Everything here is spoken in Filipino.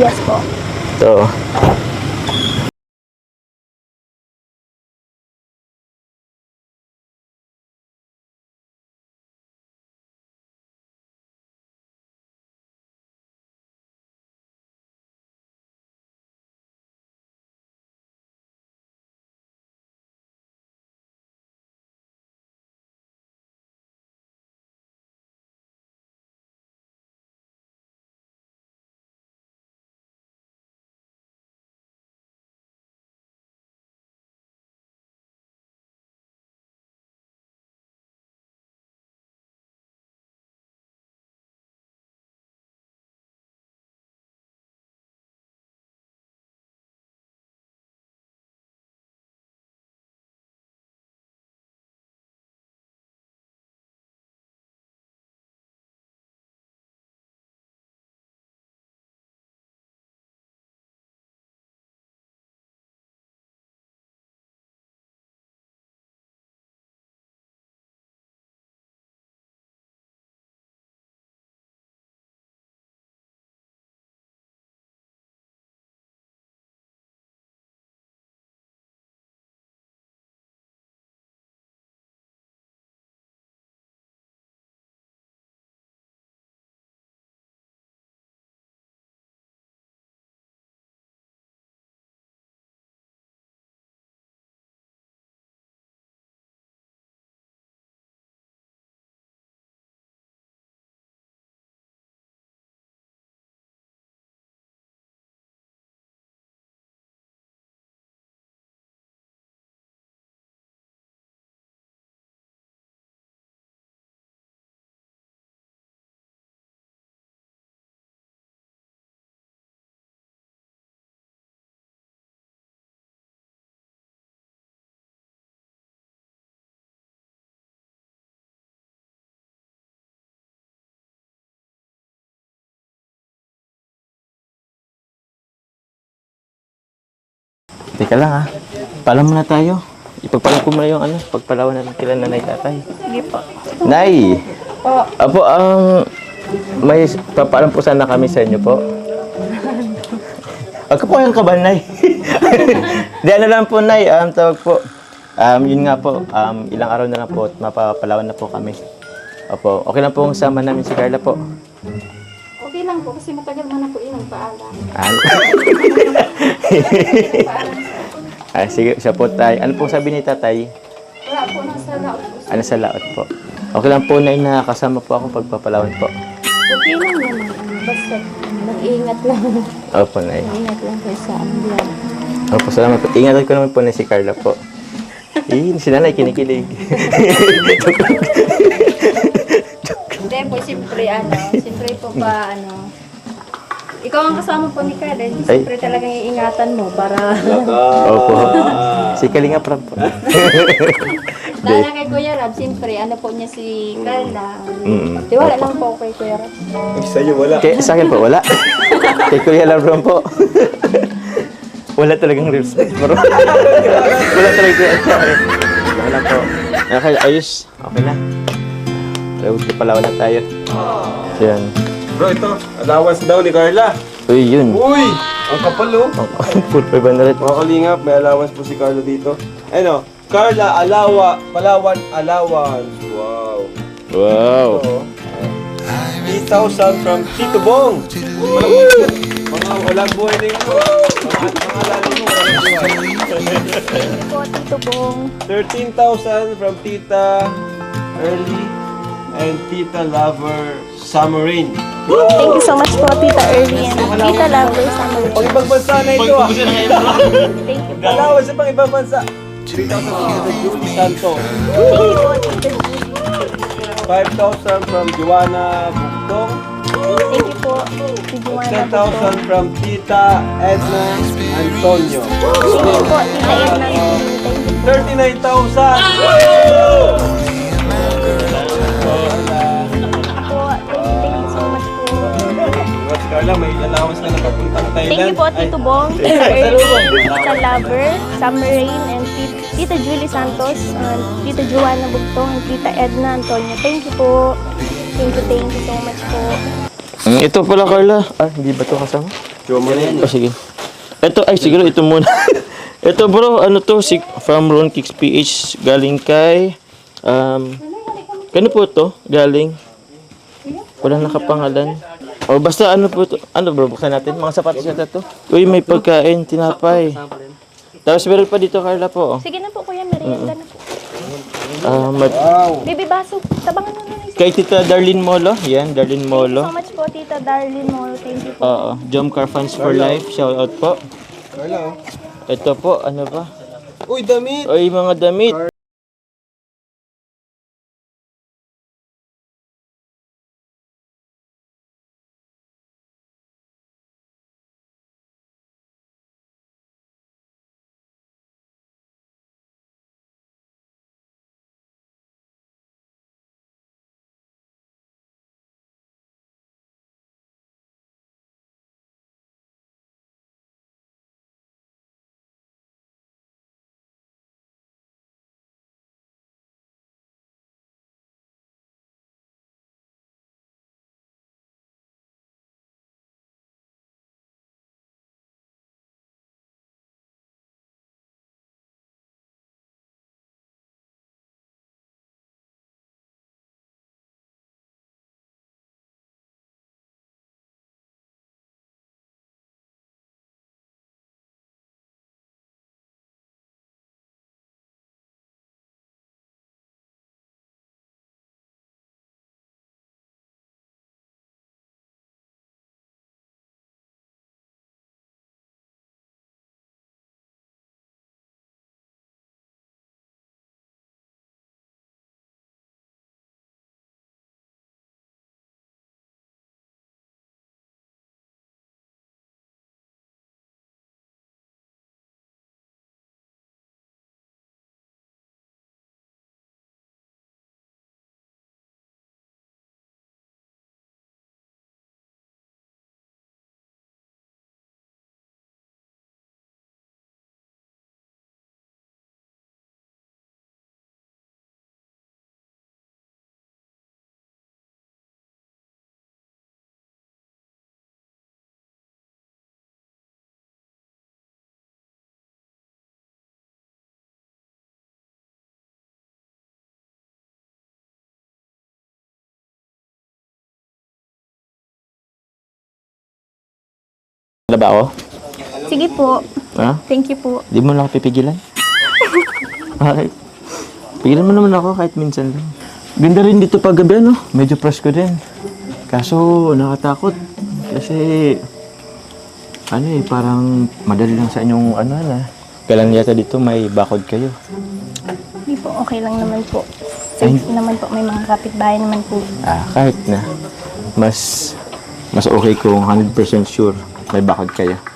Yes po. Ito. Teka lang ha. Pala muna tayo. Ipagpala ko muna yung ano, pagpalawan natin kila nanay tatay. Sige po. Nay! Po. Apo, ang may papaalam po sana kami sa inyo po. Huwag po kayong kaban, Nay. Di ano lang po, Nay. Um, tawag po. Um, yun nga po, um, ilang araw na lang po at mapapalawan na po kami. Opo, okay lang po ang sama namin si Carla po. Lang po kasi matagal man ako ilang paalam. Ano? ah, sige, siya po tay. Ano pong sabi ni tatay? Wala po nasa laot po. Ano sa laot po? Okay lang po, na kasama po ako pagpapalawan po. Okay lang naman. Basta mag-iingat lang. Opo, Nay. Mag-iingat lang kayo sa ambiyan. Opo, salamat po. Ingatan ko naman po na si Carla po. Eh, si nanay kinikilig. Siyempre ano, siyempre po pa ano, ikaw ang kasama po ni Karen, siyempre talagang iingatan mo para Opo. Si Kalinga Prab po. dahil na kay Kuya Rab, siyempre ano po niya si Carla. Mm. Di wala lang po kay Kuya Rab. Sa'yo wala. Kaya sa akin po, wala. Kay Kuya Labron po. wala talagang respect bro. wala talagang Wala po. Okay, ayos. Okay na. Huwag palawan na tayo. Yan. Bro, ito. Allowance daw ni Carla. Uy, yun. Uy! Ang kapal oh. Full 500. Mga kalingap, may allowance po si Carla dito. Ano? Carla, alawa, Palawan, allowance. Wow. Wow. Oo. 3,000 from Tito Bong. Mga, mga walang buhay na yun. Mga, mga lalo mo, walang buhay. Thank you po, Tito Bong. 13,000 from Tita Early and Tita Lover Summer Rain. Thank you so much po, Tita Erwin. Tita Lover, Summer. Pang ibang bansa na ito ah. Thank you po. Allowance sa pang ibang bansa. 3,000 from Tita Julie Santos. Thank you po, Tita Julie. 5,000 from Joanna Bugtong. Thank you po, si Juana. 10,000 from Tita Edna Antonio. Thank you po, Tita Edna. Thank you 39,000! Thank you po, Tito Bong, Tita Erwin, Tita Lover, Summer Rain, and Tit- Tita Julie Santos, and Tita Joanna Bugtong, and Tita Edna Antonio. Thank you po. Thank you, thank you so much po. Mm, ito pala, Carla. Ah, hindi ba ito kasama? Oh, sige. Ito, ay, siguro ito muna. ito bro, ano to? Si, from Ron Kicks PH, galing kay, um, kano po to? Galing? Walang nakapangalan. O basta ano po to? Ano bro, buksan natin. Mga sapatos yata to. Uy, may pagkain, tinapay. Tapos meron pa dito, Carla po. oh. Sige na po, kuya. Merienda na po. Ah, mat- Baby baso. Tabangan mo na lang. kay Tita Darlene Molo. Yan, Darlene Thank you Molo. so much po, Tita Darlene Molo. Thank you po. Oo, Jom Car Fans for Life. Shout out po. Hello. Ito po, ano ba? Uy, damit! Oy, mga damit. Wala ba ako? Sige po. Ha? Thank you po. Di mo lang ako pipigilan? Alright. Pigilan mo naman ako kahit minsan lang. Ganda rin dito pag gabi, ano? Medyo presko din. Kaso, nakatakot. Kasi, ano eh, parang madali lang sa inyong ano na. Kailan yata dito may bakod kayo. Hindi po, okay lang naman po. Safe naman po, may mga kapitbahay naman po. Ah, kahit na. Mas, mas okay kung 100% sure may bakod kayo.